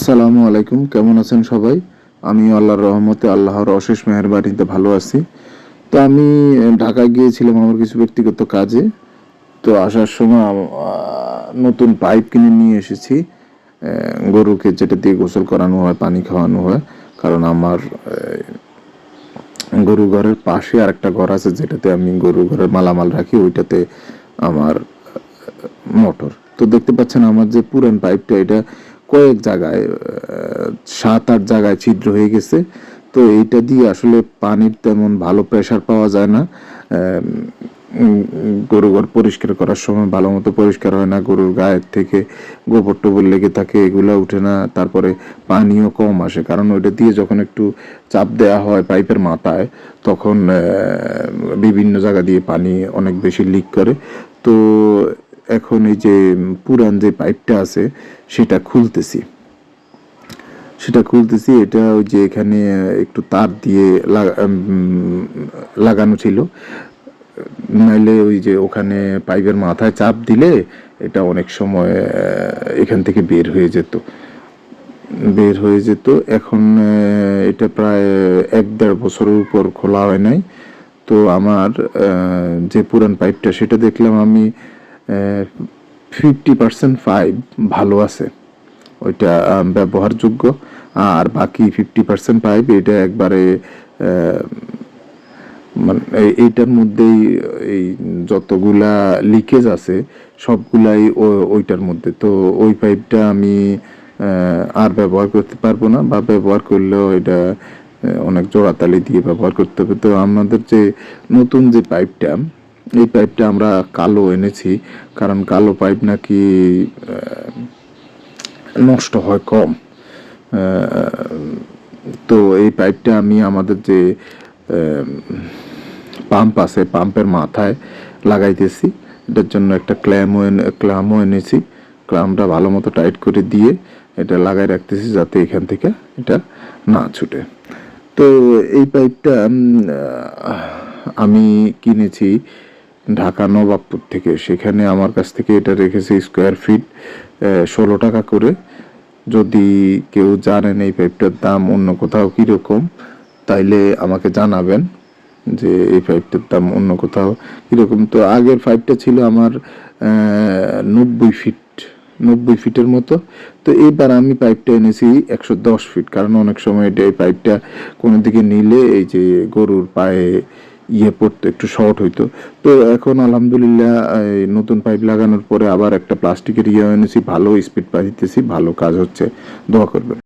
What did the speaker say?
আসসালামু আলাইকুম, কেমন আছেন সবাই? আমি আল্লাহর রহমতে আল্লাহর অশেষ মেহরবানিতে ভালো আছি। তো আমি ঢাকায় গিয়েছিলাম আমার কিছু ব্যক্তিগত কাজে। তো আসার সময় নতুন পাইপ কিনে নিয়ে এসেছি। গরুকে যেটা দিয়ে গোসল করানো হয়, পানি খাওয়ানো হয়। কারণ আমার গরু ঘরের পাশে আর একটা ঘর আছে, যেটাতে আমি গরু ঘরের মালামাল রাখি, ওইটাতে আমার মোটর। তো দেখতে পাচ্ছেন, আমার যে পুরান পাইপটা, এটা কয়েক জায়গায় সাত আট জায়গায় ছিদ্র হয়ে গেছে। তো এইটা দিয়ে আসলে পানির তেমন ভালো প্রেশার পাওয়া যায় না। গরু ঘর পরিষ্কার করার সময় ভালো মতো পরিষ্কার হয় না। গরুর গায়ের থেকে গোবর টোবর লেগে থাকে, এগুলো উঠে না। তারপরে পানিও কম আসে। কারণ ওইটা দিয়ে যখন একটু চাপ দেওয়া হয় পাইপের মাথায়, তখন বিভিন্ন জায়গা দিয়ে পানি অনেক বেশি লিক করে। তো এখন এই যে পুরান যে পাইপটা আছে, সেটা খুলতেছি। সেটা খুলতেছি, এটা ওই যে এখানে একটু তার দিয়ে লাগানো ছিল। নাইলে ওই যে ওখানে পাইপের মাথায় চাপ দিলে এটা অনেক সময় এখান থেকে বের হয়ে যেত। বের হয়ে যেত। এখন এটা প্রায় এক দেড় বছরের উপর খোলা হয় নাই। তো আমার যে পুরান পাইপটা, সেটা দেখলাম আমি ফিফটি পার্সেন্ট পাইপ ভালো আছে। ওইটা ব্যবহারযোগ্য। আর বাকি ফিফটি পার্সেন্ট পাইপ এটা একবারে মানে এই- এইটার মধ্যেই এই যতগুলা লিকেজ আছে, সবগুলাই ওইটার মধ্যে। তো ওই পাইপটা আমি আর ব্যবহার করতে পারব না বা ব্যবহার করলেও এটা অনেক জোড়াতালি দিয়ে ব্যবহার করতে হবে। তো আমাদের যে নতুন যে পাইপটা এই পাইপটা আমরা কালো এনেছি, কারণ কালো পাইপ নাকি নষ্ট হয় কম। তো এই পাইপটা আমি আমাদের যে পাম্প আছে পাম্পের মাথায় লাগাইতেছি। এটার জন্য একটা ক্ল্যামও ক্লামও এনেছি। ক্ল্যামটা ভালো মতো টাইট করে দিয়ে এটা লাগাই রাখতেছি যাতে এখান থেকে এটা না ছুটে। তো এই পাইপটা আমি কিনেছি ঢাকা নবাবপুর থেকে। সেখানে আমার কাছ থেকে এটা রেখেছে স্কোয়ার ফিট ষোলো টাকা করে। যদি কেউ জানেন এই পাইপটার দাম অন্য কোথাও কীরকম, তাইলে আমাকে জানাবেন যে এই পাইপটার দাম অন্য কোথাও কীরকম। তো আগের পাইপটা ছিল আমার নব্বই ফিট নব্বই ফিটের মতো। তো এইবার আমি পাইপটা এনেছি একশো দশ ফিট কারণ অনেক সময় এটা এই পাইপটা কোনো দিকে নিলে এই যে গরুর পায়ে ইয়ে পড়তো, একটু শর্ট হইতো। তো এখন আলহামদুলিল্লাহ নতুন পাইপ লাগানোর পরে আবার একটা প্লাস্টিকের ইয়ে এনেছি, ভালো স্পিড পাইতেছি, ভালো কাজ হচ্ছে। দোয়া করবেন।